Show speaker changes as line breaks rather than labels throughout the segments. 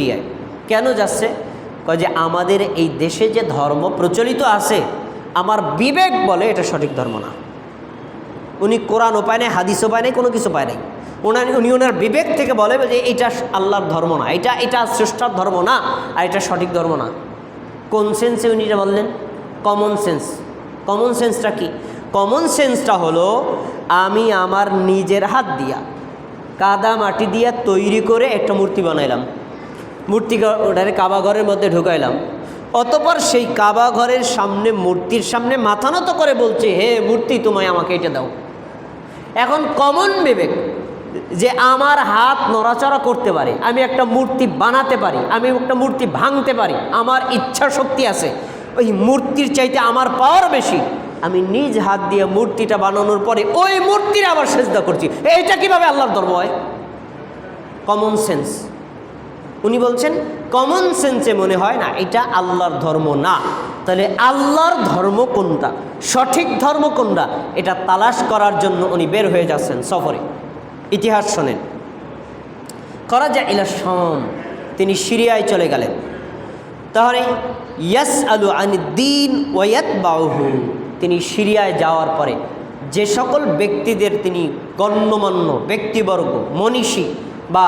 সিরিয়ায় কেন যাচ্ছে? কয় যে আমাদের এই দেশে যে ধর্ম প্রচলিত আছে, আমার বিবেক বলে এটা সঠিক ধর্ম না। উনি কোরআন উপায় নেই, হাদিস উপায় নেই, কোনো কিছু পায় নাই। ওনার, উনি ওনার বিবেক থেকে বলে যে এটা আল্লাহর ধর্ম না, এটা এটা শ্রেষ্ঠার ধর্ম না, আর এটা সঠিক ধর্ম না। কোন সেন্সে উনি এটা বললেন? কমন সেন্স কমন সেন্সটা কি? কমন সেন্সটা হলো, আমি আমার নিজের হাত দিয়া কাদা মাটি দিয়া তৈরি করে একটা মূর্তি বানাইলাম। মূর্তি ওটারে কাবা ঘরের মধ্যে ঢুকাইলাম। অতপর সেই কাবা ঘরের সামনে, মূর্তির সামনে মাথা নত করে বলছে, হে মূর্তি, তোমায় আমাকে এটা দাও। এখন কমন বিবেক যে আমার হাত নড়াচড়া করতে পারে, আমি একটা মূর্তি বানাতে পারি, আমি একটা মূর্তি ভাঙতে পারি, আমার ইচ্ছা শক্তি আছে, ওই মূর্তির চাইতে আমার পাওয়ার বেশি, আমি নিজ হাত দিয়ে মূর্তিটা বানানোর পরে ওই মূর্তির আবার সেজদা করছি। এইটা কীভাবে আল্লাহর ধর্ম হয়? কমন সেন্স উনি বলছেন কমন সেন্সে মনে হয় না, এটা আল্লাহর ধর্ম না। তাহলে আল্লাহর ধর্ম কোনটা? সঠিক ধর্ম কোনটা? এটা তালাশ করার জন্য উনি বের হয়ে যাচ্ছেন সফরে। ইতিহাস শোনেন। করাজা ইলা শম, তিনি সিরিয়ায় চলে গেলেন। তাহলে ইয়াস আলু আনি দিন ওয়াত বাহু তিনি সিরিয়ায় যাওয়ার পরে যে সকল ব্যক্তিদের তিনি গণ্যমান্য, ব্যক্তিবর্গ, মনীষী বা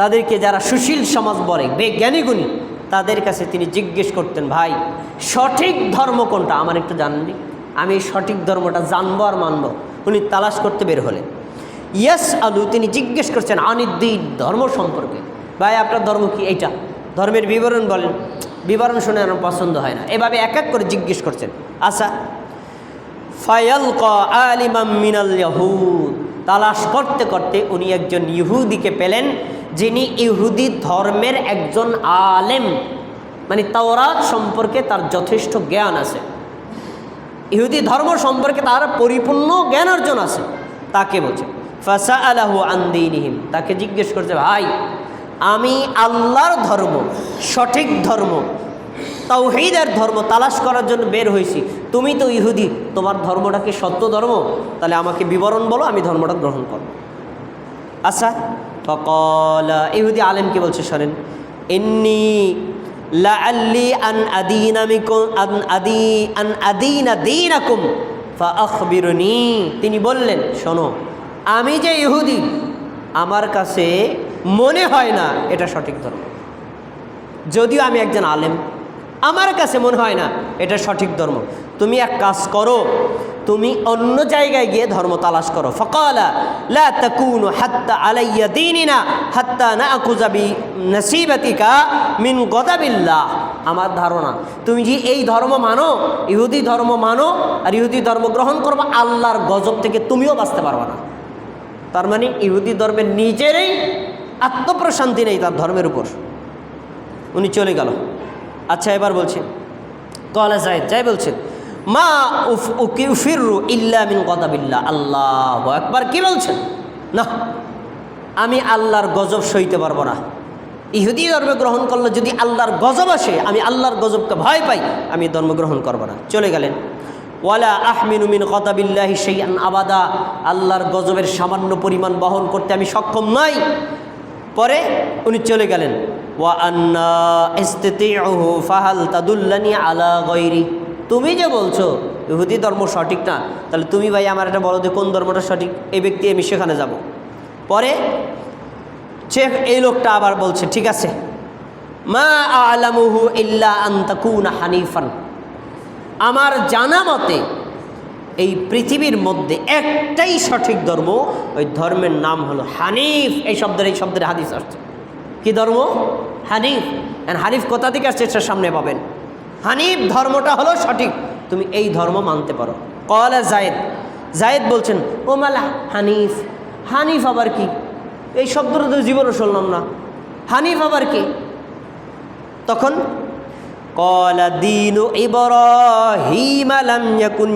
তাদেরকে যারা সুশীল সমাজ বলে জ্ঞানীগুণী তাদের কাছে তিনি জিজ্ঞেস করতেন, ভাই, সঠিক ধর্ম কোনটা? আমার একটু জানবি আমি এই সঠিক ধর্মটা জানব আর মানব। উনি তালাশ করতে বের হলেন। ইয়াস আলু, তিনি জিজ্ঞেস করছেন, আনিদ্দিন, ধর্ম সম্পর্কে? ভাই, আপনার ধর্ম কি? এইটা। ধর্মের বিবরণ বলেন। বিবরণ শুনে আমার পছন্দ হয় না। এভাবে এক এক করে জিজ্ঞেস করছেন। আচ্ছা। ফায়াল ক আলিমাম মিনাল ইয়াহুদ। তালাশ করতে করতে উনি একজন ইহুদিকে পেলেন। যিনি ইহুদি ধর্মের একজন আলেম। মানে তাওরাত সম্পর্কে তার যথেষ্ট জ্ঞান আছে। ইহুদি ধর্ম সম্পর্কে তার পরিপূর্ণ জ্ঞান অর্জন আছে। তাকে বলছে ফাসা আলাহু আন্দিনহিম তাকে জিজ্ঞেস করছে, ভাই, আমি আল্লাহর ধর্ম, সঠিক ধর্ম, তাওহিদের ধর্ম তালাশ করার জন্য বের হয়েছি। তুমি তো ইহুদি, তোমার ধর্মটা কি সত্য ধর্ম? তাহলে আমাকে বিবরণ বলো, আমি ধর্মটা গ্রহণ করব। আচ্ছা ফকলা, ইহুদি আলেমকে বলছে শোনেন? এমনি আন আদি, আন তিনি বললেন, শোনো, আমি যে ইহুদি, আমার কাছে মনে হয় না এটা সঠিক ধর্ম। যদিও আমি একজন আলেম আমার কাছে মনে হয় না, এটা সঠিক ধর্ম। তুমি এক কাজ করো, তুমি অন্য জায়গায় গিয়ে ধর্ম তালাশ করো। ফকালা, লা হাত্তা না আকুজাবি মিন আমার ধারণা, তুমি যে এই ধর্ম মানো, ইহুদি ধর্ম মানো, আর ইহুদি ধর্ম গ্রহণ করব, আল্লাহর গজব থেকে তুমিও বাঁচতে পারবে না। তার মানে ইহুদি ধর্মের নিজেরই আত্মপ্রশান্তি নেই তার ধর্মের উপর। উনি চলে গেল। আচ্ছা এবার বলছেন কলা জায়দ, যাই বলছেন। মা উফ, উকি উফিরু ইল্লা মিন আল্লাহ একবার কি বলছেন? না, আমি আল্লাহর গজব সইতে পারব না। ইহুদি ধর্ম গ্রহণ করলে যদি আল্লাহর গজব আসে, আমি আল্লাহর গজবকে ভয় পাই, আমি ধর্ম গ্রহণ করব না। চলে গেলেন। ওয়ালা আহমিন উমিন কতাবিল্লাহি সেই আবাদা, আল্লাহর গজবের সামান্য পরিমাণ বহন করতে আমি সক্ষম নই। পরে উনি চলে গেলেন। ওয়া আলা তুমি যে বলছো, ইহুদি ধর্ম সঠিক না, তাহলে তুমি ভাই আমার এটা বলো যে কোন ধর্মটা সঠিক? এই ব্যক্তি, আমি সেখানে যাব। পরে সে এই লোকটা আবার বলছে, ঠিক আছে, মা আলামুহু ইল্লা আন্তাকুনা হানিফান। আমার জানা মতে এই পৃথিবীর মধ্যে একটাই সঠিক ধর্ম, ওই ধর্মের নাম হলো হানিফ। এই শব্দের এই শব্দের হাদিস আসছে। কি ধর্ম? হানিফ হানিফ কোথা থেকে আসছে সেটা সামনে পাবেন। হানিফ ধর্মটা হলো সঠিক, তুমি এই ধর্ম মানতে পারো। কলা জায়েদ জায়েদ বলছেন ও মালা হানিফ হানিফ আবার কি? এই শব্দটা তো জীবনও শুনলাম না। হানিফ আবার কি? তখন কলা দিন ইবরাহিমালাম ইয়াকুন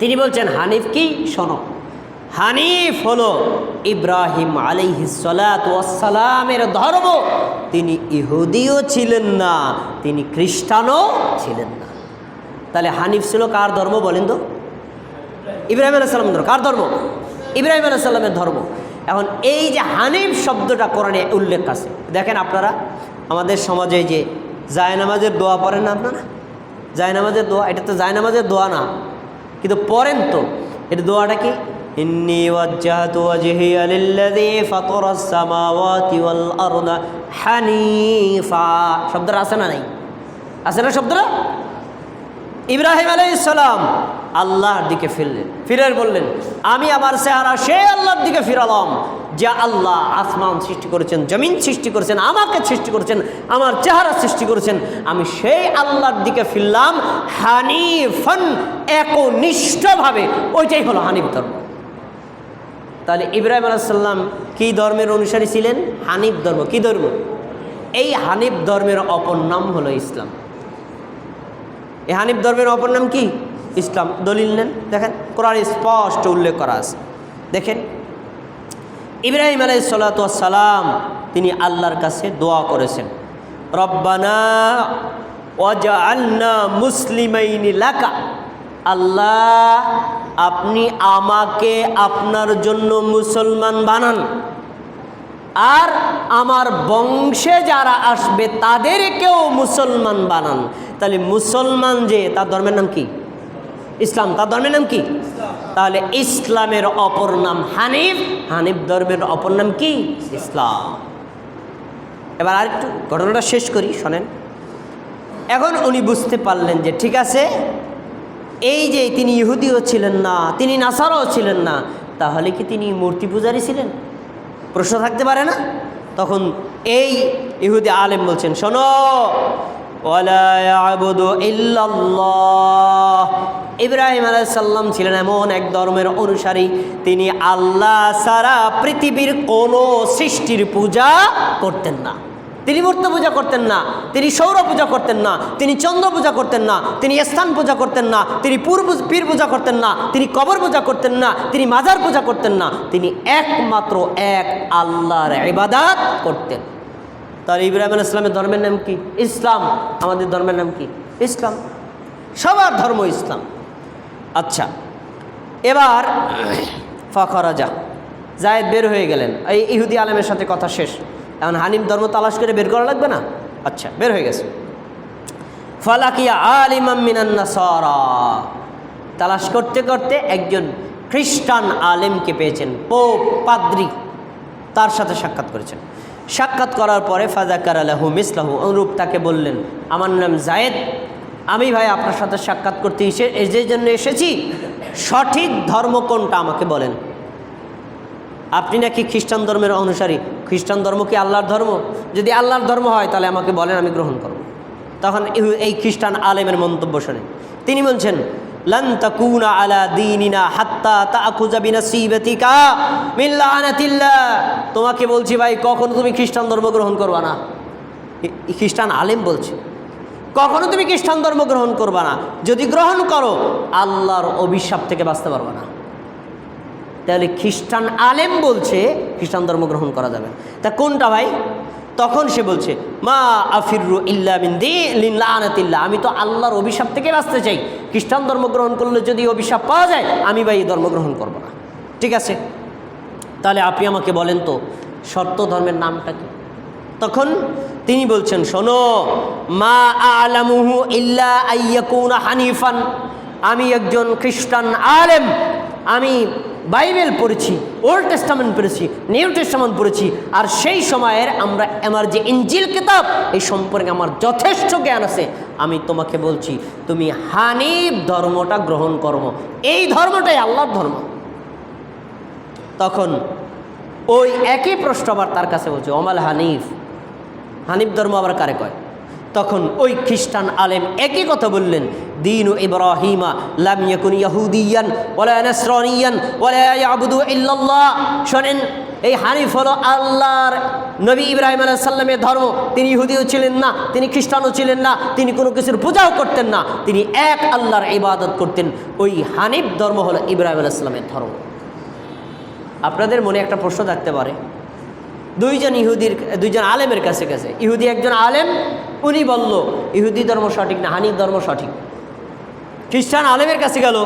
তিনি বলছেন, হানিফ কি? শোনো। হানিফ হলো ইব্রাহিম আলাইহিসালামের ধর্ম। তিনি ইহুদিও ছিলেন না, তিনি খ্রিস্টানও ছিলেন না। তাহলে হানিফ ছিল কার ধর্ম বলেন তো? ইব্রাহিম আলাইসাল্লামের ধর্ম। কার ধর্ম? ইব্রাহিম আলাইসাল্লামের ধর্ম। এখন এই যে হানিফ শব্দটা কোরআনে উল্লেখ আছে, দেখেন আপনারা, আমাদের সমাজে যে জায়নামাজের দোয়া পড়েন না আপনারা? জায়নামাজের দোয়া, এটা তো জায়নামাজের দোয়া না। কিন্তু পড়েন তো। এটা দোয়াটা কি? ওয়াজ্জাহতু ওয়াজহিয়া লিল্লাযী ফাতারাস সামাওয়াতি ওয়াল আরদা হানিফা শব্দটা আছে না নাই? আছে না শব্দটা? ইব্রাহিম আলাইসালাম আল্লাহর দিকে ফিরলেন। ফিরে বললেন, আমি আমার চেহারা সে আল্লাহর দিকে ফিরালাম, যে আল্লাহ আসমান সৃষ্টি করেছেন, জমিন সৃষ্টি করেছেন, আমাকে সৃষ্টি করেছেন, আমার চেহারা সৃষ্টি করেছেন। আমি সেই আল্লাহর দিকে ফিরলাম হানিফন, একনিষ্ঠভাবে। ওইটাই হলো হানিফ ধর্ম। তাহলে ইব্রাহিম আলাইসাল্লাম কী ধর্মের অনুসারী ছিলেন? হানিফ ধর্ম। কী ধর্ম? এই হানিফ ধর্মের অপর নাম হলো ইসলাম। এই হানিফ ধর্মের অপর নাম কি? ইসলাম। দলিল নেন। দেখেন, কোরআন স্পষ্ট উল্লেখ করা আছে। দেখেন, ইব্রাহিম আলাই সালাম, তিনি আল্লাহর কাছে দোয়া করেছেন। রব্বানা ওয়াজআলনা মুসলিমাইনি লাকা। আল্লাহ আপনি আমাকে আপনার জন্য মুসলমান বানান। আর আমার বংশে যারা আসবে, তাদেরকেও মুসলমান বানান। তাহলে মুসলমান যে, তার ধর্মের নাম কি? ইসলাম, তার ধর্মের নাম কি? তাহলে ইসলামের অপর নাম হানিফ হানিফ ধর্মের অপর নাম কি? ইসলাম। এবার আরেকটু ঘটনাটা শেষ করি, শোনেন। এখন উনি বুঝতে পারলেন যে ঠিক আছে এই যে তিনি ইহুদিও ছিলেন না, তিনি নাসারও ছিলেন না, তাহলে কি তিনি মূর্তি পূজারী ছিলেন? প্রশ্ন থাকতে পারে না? তখন এই ইহুদি আলেম বলছেন, শোনো ইব্রাহিম আলাইসাল্লাম ছিলেন এমন এক ধর্মের অনুসারী, তিনি আল্লাহ সারা পৃথিবীর কোনো সৃষ্টির পূজা করতেন না। তিনি মূর্তি পূজা করতেন না, তিনি সৌর পূজা করতেন না, তিনি চন্দ্র পূজা করতেন না, তিনি স্থান পূজা করতেন না, তিনি পূর্ব পীর পূজা করতেন না, তিনি কবর পূজা করতেন না, তিনি মাজার পূজা করতেন না, তিনি একমাত্র এক আল্লাহর ইবাদাত করতেন। তাহলে ইব্রাহিম ইসলামের ধর্মের নাম কি? ইসলাম। আমাদের ধর্মের নাম কি? ইসলাম। সবার ধর্ম ইসলাম। আচ্ছা এবার ফখরাজা, জায়েদ বের হয়ে গেলেন। এই ইহুদি আলমের সাথে কথা শেষ। এখন হানিম ধর্ম তালাশ করে বের করা লাগবে না? আচ্ছা বের হয়ে গেছে। ফালাকিয়া আলিমামিনান্নাসারা তালাশ করতে করতে একজন খ্রিস্টান আলেমকে পেয়েছেন, পোপ পাদ্রি। তার সাথে সাক্ষাৎ করেছেন। সাক্ষাৎ করার পরে ফাজাকার আলাহু মিসলাহু, অনুরূপ তাকে বললেন, আমার নাম জায়েদ। আমি ভাই আপনার সাথে সাক্ষাৎ করতে এসে যে জন্য এসেছি, সঠিক ধর্ম কোনটা আমাকে বলেন? আপনি নাকি খ্রিস্টান ধর্মের অনুসারী? খ্রিস্টান ধর্ম কি আল্লাহর ধর্ম? যদি আল্লাহর ধর্ম হয়, তাহলে আমাকে বলেন, আমি গ্রহণ করব। তখন এই খ্রিস্টান আলেমের মন্তব্য শোনেন। তিনি বলছেন তোমাকে বলছি ভাই, কখনো তুমি খ্রিস্টান ধর্ম গ্রহণ করবা না। খ্রিস্টান আলেম বলছে, কখনো তুমি খ্রিস্টান ধর্ম গ্রহণ করবা না। যদি গ্রহণ করো, আল্লাহর অভিশাপ থেকে বাঁচতে পারবা না। তাহলে খ্রিস্টান আলেম বলছে খ্রিস্টান ধর্ম গ্রহণ করা যাবে তা কোনটা ভাই? তখন সে বলছে, মা আফিরু ইল্লা মিন দিল্লা আমি তো আল্লাহর অভিশাপ থেকে বাঁচতে চাই। খ্রিস্টান ধর্ম গ্রহণ করলে যদি অভিশাপ পাওয়া যায়, আমি ভাই এই ধর্ম গ্রহণ করব না। ঠিক আছে? তাহলে আপনি আমাকে বলেন তো সত্য ধর্মের নামটা কি? তখন তিনি বলছেন, শোনো, মা আলামুহু ইল্লা আইয়াকুনা হানিফান। আমি একজন খ্রিস্টান আলেম। আমি বাইবেল পড়েছি ওল্ড টেস্টামেন্ট পড়েছি নিউ টেস্টামেন্ট পড়েছি, আর সেই সময়ের আমরা, আমার যে ইঞ্জিল কিতাব, এই সম্পর্কে আমার যথেষ্ট জ্ঞান আছে। আমি তোমাকে বলছি, তুমি হানিফ ধর্মটা গ্রহণ করব এই ধর্মটাই আল্লাহর ধর্ম। তখন ওই একই প্রশ্ন আবার তার কাছে বলছে, অমাল হানিফ? হানিফ ধর্ম আবার কারে কয়? তখন ওই খ্রিস্টান আলেম একই কথা বললেন, দিন ইব্রাহিমা লাম ইয়াকুন ইয়াহুদিয়ান ওয়ালা নাসরানিয়ান ওয়ালা ইয়াবুদু ইল্লাল্লাহ। শোনেন, এই হানিফ হলো আল্লাহর নবী ইব্রাহিম আলাইহিস সাল্লামের ধর্ম। তিনি ইহুদিও ছিলেন না, তিনি খ্রিস্টানও ছিলেন না, তিনি কোনো কিছুর পূজাও করতেন না, তিনি এক আল্লাহর ইবাদত করতেন। ওই হানিফ ধর্ম হলো ইব্রাহিম আলাইহিস সাল্লামের ধর্ম। আপনাদের মনে একটা প্রশ্ন থাকতে পারে, দুইজন ইহুদির, দুইজন আলেমের কাছে গেছে, ইহুদি একজন আলেম উনি বলল, ইহুদি ধর্ম সঠিক না হানিফ ধর্ম সঠিক? খ্রিস্টান আলেমের কাছে গেল।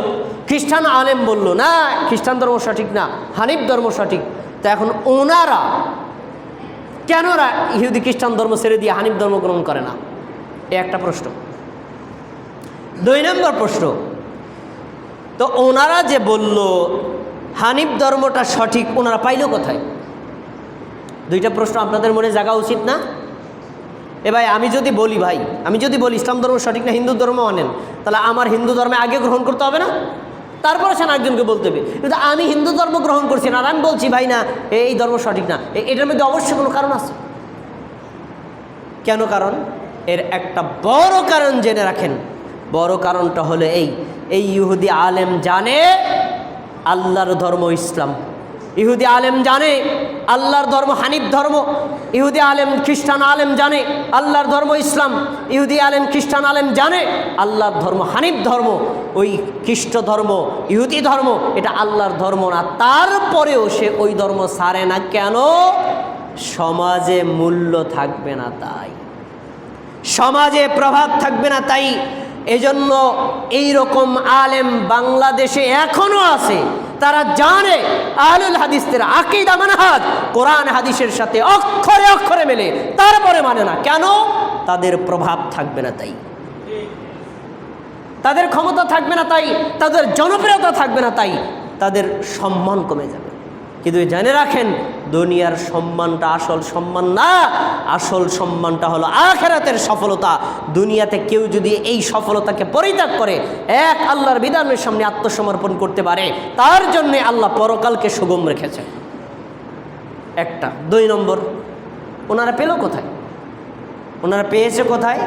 খ্রিস্টান আলেম বলল, না, খ্রিস্টান ধর্ম সঠিক না, হানিফ ধর্ম সঠিক। তো এখন ওনারা, কেন ওরা ইহুদি খ্রিস্টান ধর্ম ছেড়ে দিয়ে হানিফ ধর্ম গ্রহণ করে না? এ একটা প্রশ্ন। দুই নম্বর প্রশ্ন, তো ওনারা যে বলল, হানিফ ধর্মটা সঠিক, ওনারা পাইল কোথায়? দুইটা প্রশ্ন আপনাদের মনে জাগা উচিত না? এ ভাই, আমি যদি বলি ভাই, আমি যদি বলি ইসলাম ধর্ম সঠিক না, হিন্দু ধর্ম মানেন, তাহলে আমার হিন্দু ধর্মে আগে গ্রহণ করতে হবে না? তারপরে সে একজনকে বলতে হবে। কিন্তু আমি হিন্দু ধর্ম গ্রহণ করছি না, আর আমি বলছি ভাই, না এই ধর্ম সঠিক না। এটার মধ্যে অবশ্যই কোনো কারণ আছে? কেন কারণ? এর একটা বড় কারণ জেনে রাখেন। বড় কারণটা হলো এই এই ইহুদি আলেম জানে আল্লাহর ধর্ম ইসলাম। ইহুদি আলেম জানে, আল্লাহর ধর্ম হানিফ ধর্ম। ইহুদি আলেম খ্রিস্টান আলেম জানে, আল্লাহর ধর্ম ইসলাম। ইহুদি আলেম খ্রিস্টান আলেম জানে, আল্লাহর ধর্ম হানিফ ধর্ম। ওই খ্রিস্ট ধর্ম, ইহুদি ধর্ম, এটা আল্লাহর ধর্ম না। তারপরেও সে ওই ধর্ম সারে না কেন? সমাজে মূল্য থাকবে না তাই। সমাজে প্রভাব থাকবে না তাই। এজন্য এই রকম আলেম বাংলাদেশে এখনও আছে। তারা জানে আহলুল হাদিসদের আকিদা মানহাজ, কোরআন হাদিসের সাথে অক্ষরে অক্ষরে মেলে, তারপরে মানে না। কেন? তাদের প্রভাব থাকবে না তাই। তাদের ক্ষমতা থাকবে না তাই, তাদের জনপ্রিয়তা থাকবে না তাই, তাদের সম্মান কমে যাবে। কিন্তু জেনে রাখেন, দুনিয়ার সম্মানটা আসল সম্মান না, আসল সম্মানটা হলো আখেরাতের সফলতা। দুনিয়াতে কেউ যদি এই সফলতাকে পরিত্যাগ করে, এক আল্লাহর বিধানের সামনে আত্মসমর্পণ করতে পারে, তার জন্যে আল্লাহ পরকালকে সুগম রেখেছেন। একটা। দুই নম্বর, ওনারা পেল কোথায়? ওনারা পেয়েছে কোথায়?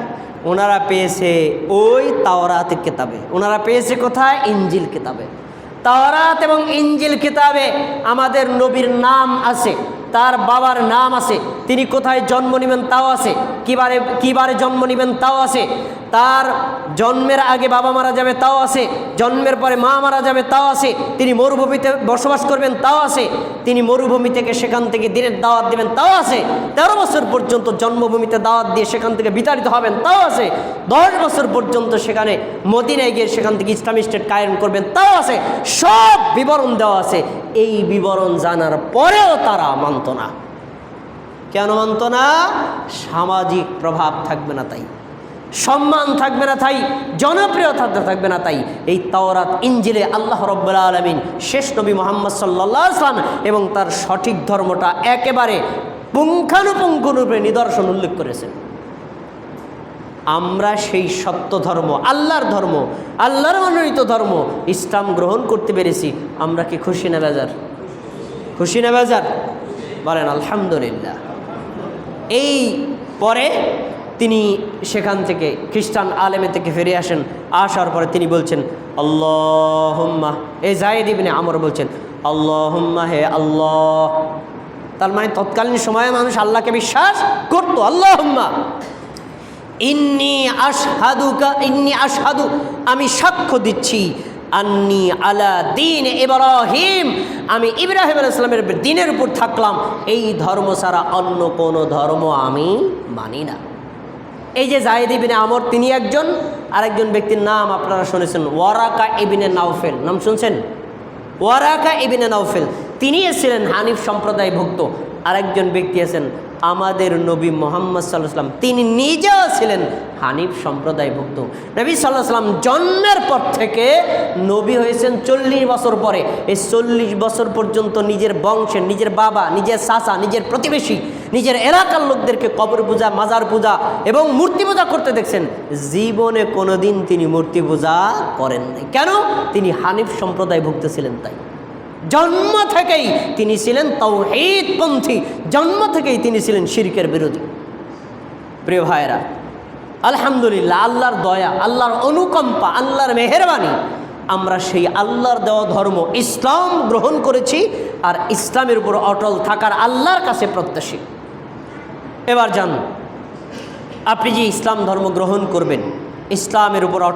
ওনারা পেয়েছে ওই তাওরাত কেতাবে। ওনারা পেয়েছে কোথায়? ইঞ্জিল কিতাবে। তাওরাত এবং ইঞ্জিল কিতাবে আমাদের নবীর নাম আছে, তার বাবার নাম আছে, তিনি কোথায় জন্ম নেবেন তাও আছে, কিবারে কিবারে জন্ম নেবেন তাও আছে তার জন্মের আগে বাবা মারা যাবে, তাও আছে। জন্মের পরে মা মারা যাবে, তাও আছে। তিনি মরুভূমিতে বসবাস করবেন, তাও আছে। তিনি মরুভূমি থেকে সেখান থেকে দিনের দাওয়াত দেবেন, তাও আছে। তেরো বছর পর্যন্ত জন্মভূমিতে দাওয়াত দিয়ে সেখান থেকে বিতাড়িত হবেন, তাও আছে। দশ বছর পর্যন্ত সেখানে মদিনায় গিয়ে সেখান থেকে ইসলামী স্টেট কায়েম করবেন, তাও আছে। সব বিবরণ দেওয়া আছে। এই বিবরণ জানার পরেও তারা মানত না। কেন মানত না? সামাজিক প্রভাব থাকবে না তাই। সম্মান থাকবে না তাই, জনপ্রিয়তা থাকবে না তাই, এই তাওরাত ইঞ্জিলে আল্লাহ রব্বুল আলমিন শেষ নবী মোহাম্মদ সাল্লাহ আসলাম এবং তার সঠিক ধর্মটা একেবারে পুঙ্খানুপুঙ্খরূপে নিদর্শন উল্লেখ করেছেন। আমরা সেই সত্য ধর্ম, আল্লাহর ধর্ম, আল্লাহর মনোনীত ধর্ম ইসলাম গ্রহণ করতে পেরেছি। আমরা কি খুশি না বেজার? খুশি না বেজার? বলেন, আলহামদুলিল্লাহ। এই পরে তিনি সেখান থেকে, খ্রিস্টান আলেমে থেকে ফিরে আসেন। আসার পরে তিনি বলছেন, আল্লাহুম্মা। এ জায়েদ ইবনে আমর বলছেন, আল্লাহুম্মা হে আল্লাহ। তার মানে তৎকালীন সময়ে মানুষ আল্লাহকে বিশ্বাস করতো, আল্লাহুম্মা। ইন্নি আশহাদুকা, ইন্নি আশহাদু। আমি সাক্ষ্য দিচ্ছি, আন্নি আলা দিন ইব্রাহিম। আমি ইব্রাহিম আলাইসালামের দিনের উপর থাকলাম। এই ধর্ম ছাড়া অন্য কোনো ধর্ম আমি মানি না। এই যে জাহেদ ইবিনে আমর, তিনি একজন, আরেকজন ব্যক্তির নাম আপনারা শুনেছেন, ওয়ারাকা ইবিনে নাওফেল। নাম শুনছেন? Waraqa ibn Nawfal. তিনি ছিলেন হানিফ সম্প্রদায় ভুক্ত আরেকজন ব্যক্তি আছেন, আমাদের নবী মোহাম্মদ সাল্লাহ সাল্লাম তিনি নিজেও ছিলেন হানিফ সম্প্রদায়ভুক্ত। নবী সাল্লাহ সাল্লাম জন্মের পর থেকে নবী হয়েছেন চল্লিশ বছর পরে। এই চল্লিশ বছর পর্যন্ত নিজের বংশের নিজের বাবা, নিজের চাচা, নিজের প্রতিবেশী, নিজের এলাকার লোকদেরকে কবর পূজা, মাজার পূজা এবং মূর্তি পূজা করতে দেখছেন। জীবনে কোনোদিন তিনি মূর্তি পূজা করেন নাই কেন? তিনি হানিফ সম্প্রদায়ভুক্ত ছিলেন তাই। জন্ম থেকেই তিনি ছিলেন তৌহিদপন্থী জন্ম থেকেই তিনি ছিলেন শিরকের বিরোধী। প্রিয় ভাইরা আলহামদুলিল্লাহ, আল্লাহর দয়া, আল্লাহর অনুকম্পা, আল্লাহর মেহরবানি, আমরা সেই আল্লাহর দেওয়া ধর্ম ইসলাম গ্রহণ করেছি আর ইসলামের উপর অটল থাকার আল্লাহর কাছে প্রত্যাশী। এবার জান আপনি যে ইসলাম ধর্ম গ্রহণ করবেন, ইসলামের উপর অটল